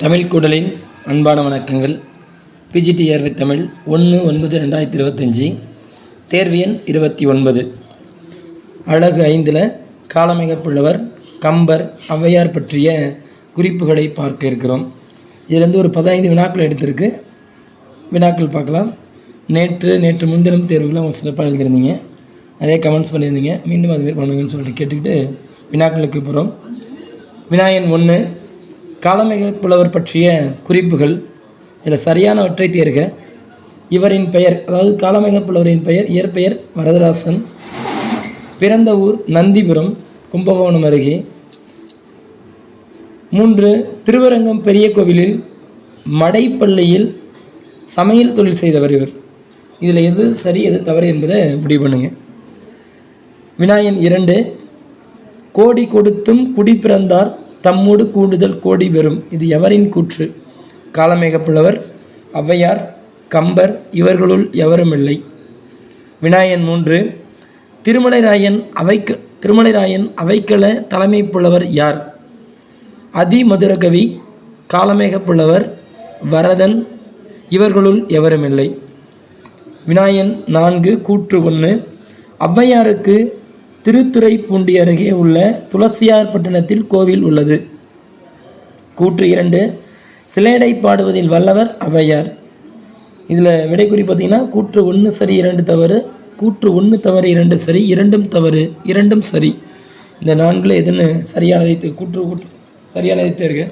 தமிழ் குடலின் அன்பான வணக்கங்கள். பிஜிடிஆர்வி தமிழ் ஒன்று ஒன்பது ரெண்டாயிரத்தி இருபத்தஞ்சி தேர்வு எண் இருபத்தி ஒன்பது. அழகு ஐந்தில் காலமிகப்புள்ளவர் கம்பர் ஔவையார் பற்றிய குறிப்புகளை பார்க்க இருக்கிறோம். இதிலிருந்து ஒரு பதினைந்து வினாக்கள் எடுத்திருக்கு. வினாக்கள் பார்க்கலாம். நேற்று நேற்று முன்தினம் தேர்வுகளை அவங்க சிறப்பாக எழுதியிருந்தீங்க. நிறைய கமெண்ட்ஸ் பண்ணியிருந்தீங்க. மீண்டும் அதுமாரி பண்ணுங்கன்னு சொல்லிட்டு கேட்டுக்கிட்டு வினாக்களுக்கு போகிறோம் வினாயன் ஒன்று காலமிக புலவர் பற்றிய குறிப்புகள் இதில் சரியானவற்றை தேர்க. இவரின் பெயர் அதாவது காலமிக புலவரின் பெயர் இயற்பெயர் வரதராசன். பிறந்த ஊர் நந்திபுரம் கும்பகோணம் அருகே. மூன்று திருவரங்கம் பெரிய கோவிலில் மடைப்பள்ளியில் சமையல் தொழில் செய்தவர் இவர். இதில் எது சரி எது தவறு என்பதை முடிவு பண்ணுங்க. வினாயன் இரண்டு கோடி கொடுத்தும் குடி பிறந்தார் தம்மோடு கூடுதல் கோடி பெறும் இது எவரின் கூற்று? காலமேகப்புலவர் ஔவையார் கம்பர் இவர்களுள் எவருமில்லை. விநாயகன் மூன்று திருமலைராயன் அவைக்க திருமலைராயன் அவைக்கள தலைமை புலவர் யார்? அதிமதுரகவி காலமேகப் புலவர் வரதன் இவர்களுள் எவருமில்லை. விநாயகன் நான்கு கூற்று ஒன்று ஔவையாருக்கு திருத்துறைப்பூண்டி அருகே உள்ள துளசியார் பட்டணத்தில் கோவில் உள்ளது. கூற்று இரண்டு. சிலேடை பாடுவதில் வல்லவர் ஔவையார். இதில் விடைக்குறி பார்த்தீங்கன்னா கூற்று ஒன்று சரி இரண்டு தவறு. கூற்று ஒன்று தவறு இரண்டு சரி இரண்டும் தவறு இரண்டும் சரி. இந்த நான்கில் எதுன்னு சரியானதை கூற்று கூற்று சரியானதை தேர்க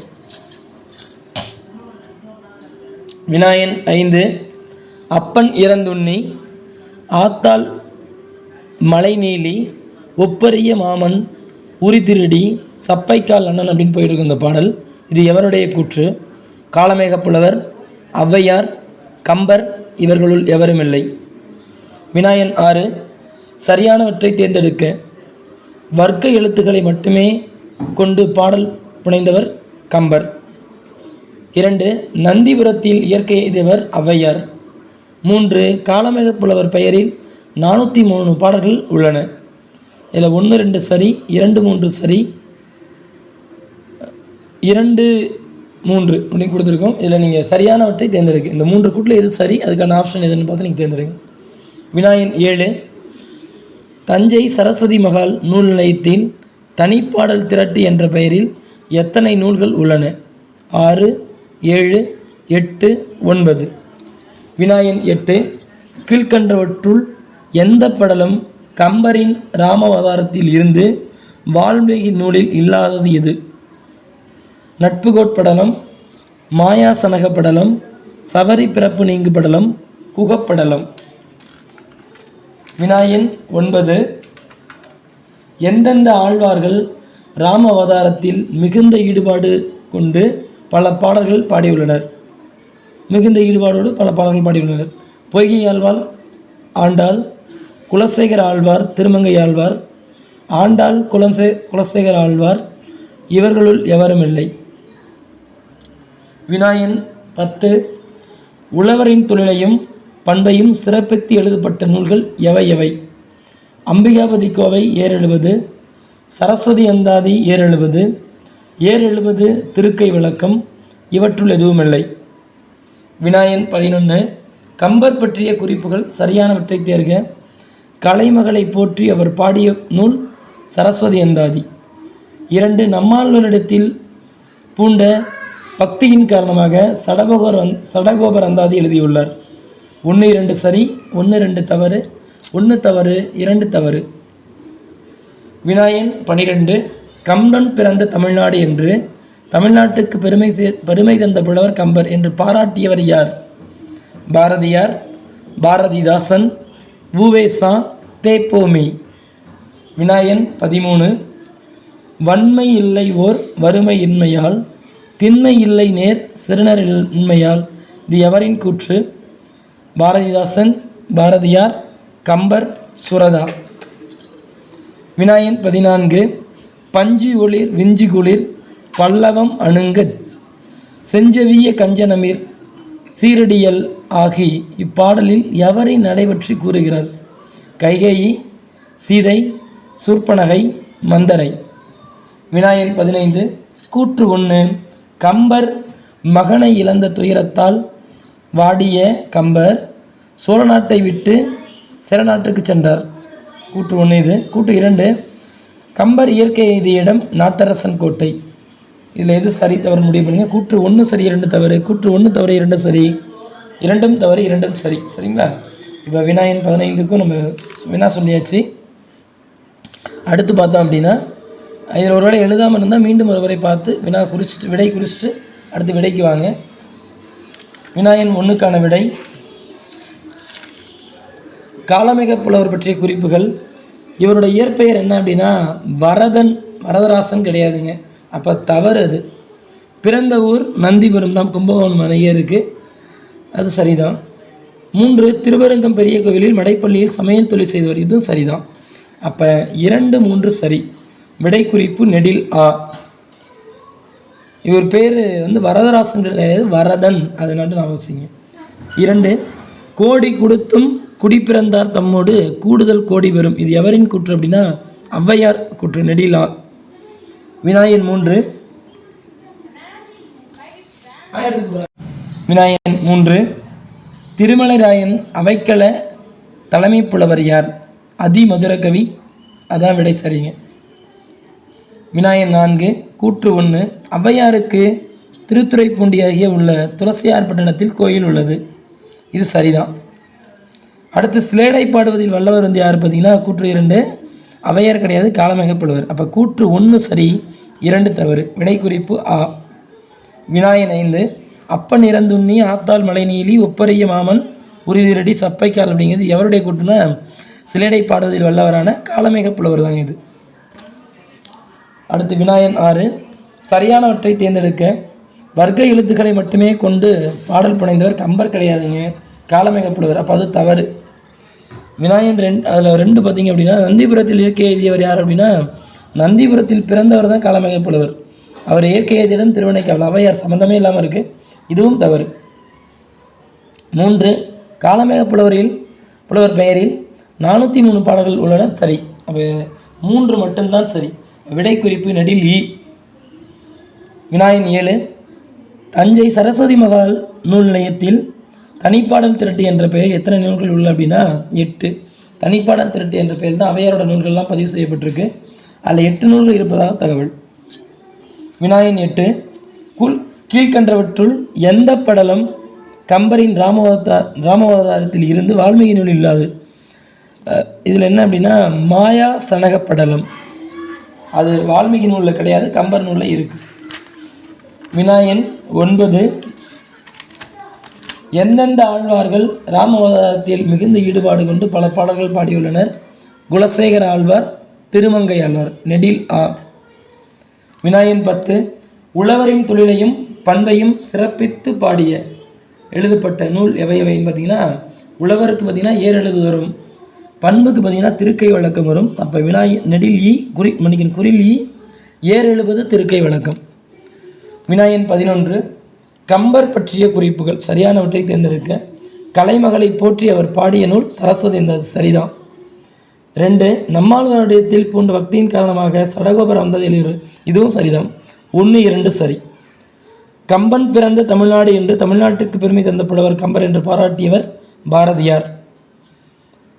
வினாயன் ஐந்து. அப்பன் இறந்துண்ணி ஆத்தாள் மலைநீலி ஒப்பரிய மாமன் உரி திருடி சப்பைக்கால் அண்ணன் அப்படின்னு போயிட்டு இருக்கு இந்த பாடல். இது எவருடைய கூற்று? காலமேக புலவர் ஔவையார் கம்பர் இவர்களுள் எவருமில்லை வினாயன் ஆறு சரியானவற்றை தேர்ந்தெடுக்க வர்க்க எழுத்துக்களை மட்டுமே கொண்டு பாடல் புனைந்தவர் கம்பர். இரண்டு நந்திபுரத்தில் இயற்கை எய்தவர் ஔவையார். மூன்று காலமேக புலவர் பெயரில் நானூற்றி மூணு பாடல்கள் உள்ளன. இதில் ஒன்று ரெண்டு சரி இரண்டு மூன்று சரி. இரண்டு மூன்று அப்படின்னு கொடுத்துருக்கோம். இதில் நீங்கள் சரியானவற்றை தேர்ந்தெடுக்க இந்த மூன்று கூட்டில் எது சரி அதுக்கான ஆப்ஷன் எதுன்னு பார்த்து நீங்கள் தேர்ந்தெடுங்க. விநாயகன் ஏழு. தஞ்சை சரஸ்வதி மகால் நூல் நிலையத்தில் தனிப்பாடல் திரட்டு என்ற பெயரில் எத்தனை நூல்கள் உள்ளன? ஆறு ஏழு எட்டு ஒன்பது. விநாயகன் எட்டு. கீழ்கண்டவற்றுள் எந்த படலம் கம்பரின் ராமவதாரத்தில் இருந்து வால்மீகி நூலில் இல்லாதது எது? நட்புகோட் படலம் மாயாசனக படலம் சபரி பிறப்பு நீங்கு படலம் குகப்படலம். வினாயன் ஒன்பது. எந்தெந்த ஆழ்வார்கள் ராம அவதாரத்தில் மிகுந்த ஈடுபாடு கொண்டு பல பாடல்கள் பாடியுள்ளனர்? மிகுந்த ஈடுபாடோடு பல பாடல்கள் பாடியுள்ளனர். பொய்கை ஆழ்வார் ஆண்டாள் குலசேகர ஆழ்வார் திருமங்கை ஆழ்வார் ஆண்டாள் குலசே குலசேகர ஆழ்வார் இவர்களுள் எவருமில்லை வினாயன் பத்து உழவரின் தொழிலையும் பண்பையும் சிறப்பித்து எழுதப்பட்ட நூல்கள் எவை எவை? அம்பிகாபதி கோவை ஏர் எழுபது சரஸ்வதி அந்தாதி ஏர் எழுபது ஏர் எழுபது திருக்கை விளக்கம் இவற்றுள் எதுவுமில்லை. வினாயன் பதினொன்று கம்பர் பற்றிய குறிப்புகள் சரியானவற்றை தேர்க கலைமகளை போற்றி அவர் பாடிய நூல் சரஸ்வதி அந்தாதி. இரண்டு நம்மாழ்வரிடத்தில் பூண்ட பக்தியின் காரணமாக சடகோபர் சடகோபர் அந்தாதி எழுதியுள்ளார். ஒன்று இரண்டு சரி ஒன்று ரெண்டு தவறு ஒன்று தவறு இரண்டு தவறு. விநாயகன் பனிரெண்டு கம்பன் பிறந்த தமிழ்நாடு என்று தமிழ்நாட்டுக்கு பெருமை சே பெருமை தந்த புலவர் கம்பர் என்று பாராட்டியவர் யார்? பாரதியார் பாரதிதாசன் ஊவேசா தேப்போமி வினாயன் பதிமூணு. வன்மை இல்லை ஓர் வறுமை இன்மையால் திண்மை இல்லை நேர் சிறுநர் உண்மையால் இது எவரின் கூற்று? பாரதிதாசன் பாரதியார் கம்பர் சுரதா. வினாயன் பதினான்கு. பஞ்சு ஒளிர் விஞ்சு குளிர் பல்லவம் அணுங்க. செஞ்சவிய கஞ்சனமிர் சீரடியல் ஆகி இப்பாடலில் எவரை நடைபற்றி கூறுகிறார்? கைகேயி சீதை சூர்ப்பனகை மந்தரை வினாயன் பதினைந்து கூற்று ஒன்று. கம்பர் மகனை இழந்த துயரத்தால் வாடிய கம்பர் சோழ நாட்டை விட்டு சிறநாட்டுக்கு சென்றார். கூற்று ஒன்று இது. கூற்று இரண்டு. கம்பர் இயற்கை எய்திய நாட்டரசன் கோட்டை. இதில் எது சரி தவறு முடிவு பண்ணுங்கள் கூற்று ஒன்று சரி இரண்டு தவறு. கூற்று ஒன்று தவறு இரண்டு சரி. இரண்டும் தவறு இரண்டும் சரி. சரிங்களா? இப்போ வினாயின் பதினைந்துக்கும் நம்ம வினா சொல்லியாச்சு. அடுத்து பார்த்தோம் அப்படின்னா இதில் ஒரு எழுதாமல் இருந்தால் மீண்டும் ஒருவரை பார்த்து வினா குறிச்சிட்டு விடை குறிச்சிட்டு அடுத்து விடைக்கு வாங்க. வினாயின் ஒன்றுக்கான விடை. காலமிக புலவர் பற்றிய குறிப்புகள். இவரோட இயற்பெயர் என்ன அப்படின்னா வரதன் வரதராசன் கிடையாதுங்க. அப்போ தவறு அது. பிறந்த ஊர் நந்திபுரம் தான் கும்பகோணம் அணையே இருக்குது அது சரிதான். மூன்று திருவரங்கம் பெரிய கோவிலில் மடைப்பள்ளியில் சமையல் தொழில் செய்தவர். இதுவும் சரிதான். அப்போ இரண்டு மூன்று சரி. விடை குறிப்பு நெடில் ஆ. இவர் பேர் வந்து வரதராசன் கிடையாது வரதன். அதை நட்டு நான் வச்சுங்க இரண்டு கோடி கொடுத்தும் குடி பிறந்தார் தம்மோடு கூடுதல் கோடி வரும் இது எவரின் கூற்று அப்படின்னா ஔவையார் கூற்று நெடிலா விநாயகன் மூன்று. விநாயகன் மூன்று. திருமலைராயன் அவைக்கள தலைமை புலவர் யார்? அதிமதுர கவி அதான் விடை சரிங்க. விநாயகன் நான்கு கூற்று ஒன்று. ஔவையாருக்கு திருத்துறைப்பூண்டி அருகே உள்ள துளசியார் பட்டணத்தில் கோயில் உள்ளது. இது சரிதான். அடுத்து சிலேடை பாடுவதில் வல்லவர் வந்து யார் பார்த்தீங்கன்னா கூற்று இரண்டு. அவையார் கிடையாது காலமிகப்படுவர் அப்போ கூற்று ஒன்று சரி இரண்டு தவறு. விடை குறிப்பு ஆ. விநாயகன் ஐந்து அப்பன் இறந்துண்ணி ஆத்தால் மலை நீலி ஒப்பரிய மாமன் உறுதிரடி சப்பைக்கால் அப்படிங்கிறது எவருடைய கூட்டுனா சிலேடை பாடுவதில் வல்லவரான காலமேக புலவர் தான் இது. அடுத்து விநாயன் ஆறு சரியானவற்றை தேர்ந்தெடுக்க வர்க்க எழுத்துக்களை மட்டுமே கொண்டு பாடல் புனைந்தவர் கம்பர் கிடையாதுங்க. காலமேக புலவர் அப்போ அது தவறு. விநாயகன் ரெண்டு அதில் ரெண்டு பார்த்தீங்க அப்படின்னா நந்திபுரத்தில் இயற்கை எழுதியவர் யார் அப்படின்னா நந்திபுரத்தில் பிறந்தவர் தான் காலமேக புலவர். அவர் இயற்கை எழுதியிடம் திருவனைக்காவல் அவையார் சம்மந்தமே இல்லாமல் இருக்குது இதுவும் தவறு. மூன்று காலமேக புலவரில் புலவர் பெயரில் நானூற்றி மூணு பாடல்கள் உள்ளன சரி. அப்போ மூன்று மட்டும்தான் சரி. விடை குறிப்பு நெடில் இ. வினாயன் ஏழு தஞ்சை சரஸ்வதி மகால் நூல் நிலையத்தில் தனிப்பாடல் திரட்டு என்ற பெயரில் எத்தனை நூல்கள் உள்ள அப்படின்னா எட்டு. தனிப்பாடல் திரட்டு என்ற பெயர் தான் அவையாரோட நூல்கள்லாம் பதிவு செய்யப்பட்டிருக்கு. அதில் எட்டு நூல்கள் இருப்பதாக தகவல். வினாயன் எட்டு குல் கீழ்கண்டவற்றுள் எந்த படலம் கம்பரின் ராமவதா ராமவதாரத்தில் இருந்து வால்மீகி நூல் இல்லாது இதில் என்ன அப்படின்னா மாயா சனக படலம். அது வால்மீகி நூலில் கிடையாது கம்பர் நூலில் இருக்குது வினாயன் ஒன்பது. எந்தெந்த ஆழ்வார்கள் ராமவதாரத்தில் மிகுந்த ஈடுபாடு கொண்டு பல பாடல்கள் பாடியுள்ளனர்? குலசேகர ஆழ்வார் திருமங்கை ஆழ்வார் நெடில் ஆ. வினாயன் பத்து. உழவரின் தொழிலையும் பண்பையும் சிறப்பித்து பாடிய எழுதப்பட்ட நூல் எவை எவைன்னு பார்த்தீங்கன்னா உழவருக்கு பார்த்தீங்கன்னா ஏர் எழுது வரும் பண்புக்கு பார்த்தீங்கன்னா திருக்கை வழக்கம் வரும். அப்போ வினாய் நெடில் ஈ குறி மன்னிக்கணும் குறில் ஈ ஏர் எழுபது திருக்கை வழக்கம். வினாயன் பதினொன்று கம்பர் பற்றிய குறிப்புகள் சரியானவற்றை தேர்ந்தெடுக்க கலைமகளை போற்றி அவர் பாடிய நூல் சரஸ்வதி என்ற சரிதான். ரெண்டு நம்மாழ்வாரிடத்தில் பூண்ட பக்தியின் காரணமாக சடகோபர் வந்ததில் இதுவும் சரிதான். ஒன்று இரண்டு சரி. கம்பன் பிறந்த தமிழ்நாடு என்று தமிழ்நாட்டுக்கு பெருமை தந்த புலவர் கம்பர் என்று பாராட்டியவர் பாரதியார்.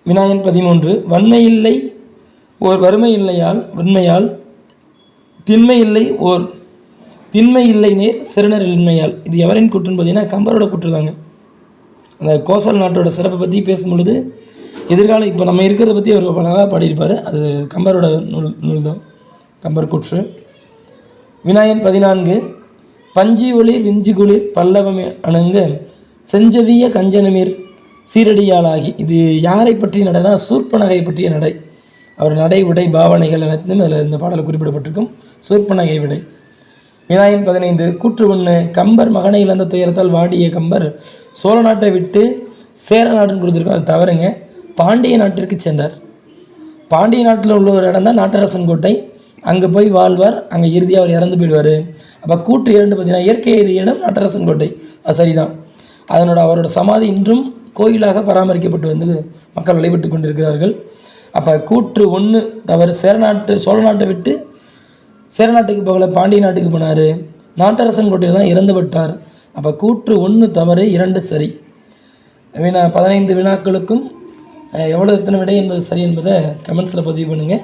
வினாயன் பதிமூன்று வன்மை இல்லை ஓர் வறுமை இல்லையால் வன்மையால் திண்மை இல்லை ஓர் திண்மை இல்லை நேர் சிறுநர் இன்மையால். இது எவரின் குற்றுன்னு பார்த்தீங்கன்னா கம்பரோட குற்று தாங்க. அந்த கோசல் நாட்டோட சிறப்பை பற்றி பேசும் பொழுது எதிர்காலம் இப்போ நம்ம இருக்கிறத பற்றி அவர் அழகாக பாடியிருப்பார். அது கம்பரோட நூல் நூல் தான் கம்பர் குற்று. வினாயன் பதினான்கு பஞ்சி ஒளிர் விஞ்சி குளிர் பல்லவம் அணுங்க செஞ்சவிய கஞ்சனமீர் சீரடியாளாகி. இது யாரை பற்றிய நடைனா சூர்ப்பனகை பற்றிய நடை. அவர் நடை உடை பாவனைகள் அனைத்தும் அதில் இந்த பாடலில் குறிப்பிடப்பட்டிருக்கும். சூர்ப்பனகை விடை. வினாயின் பதினைந்து கூற்று ஒன்று கம்பர் மகனை இழந்த துயரத்தால் வாடிய கம்பர் சோழ நாட்டை விட்டு சேர நாடுன்னு கொடுத்துருக்கோம் அது தவறுங்க. பாண்டிய நாட்டிற்கு சென்றார். பாண்டிய நாட்டில் உள்ள ஒரு இடம் தான் நாட்டரசன் கோட்டை. அங்கே போய் வாழ்வார் அங்கே இறுதியாக அவர் இறந்து போயிடுவார். அப்போ கூற்று இரண்டு பார்த்தீங்கன்னா இயற்கை இடம் நாட்டரசன் கோட்டை. அது சரிதான். அதனோட அவரோட சமாதி இன்றும் கோயிலாக பராமரிக்கப்பட்டு வந்து மக்கள் வழிபட்டு கொண்டிருக்கிறார்கள். அப்போ கூற்று ஒன்று அவர் சேரநாட்டு சோழ நாட்டை விட்டு சேரநாட்டுக்கு போகல பாண்டிய நாட்டுக்கு போனார். நாட்டரசன் கோட்டையில் தான் இறந்து விட்டார். அப்போ கூற்று ஒன்று தவறு இரண்டு சரி. வினா பதினைந்து வினாக்களுக்கும் எவ்வளோ எத்தனை விடை என்பது சரி என்பதை கமெண்ட்ஸில் பதிவு பண்ணுங்கள்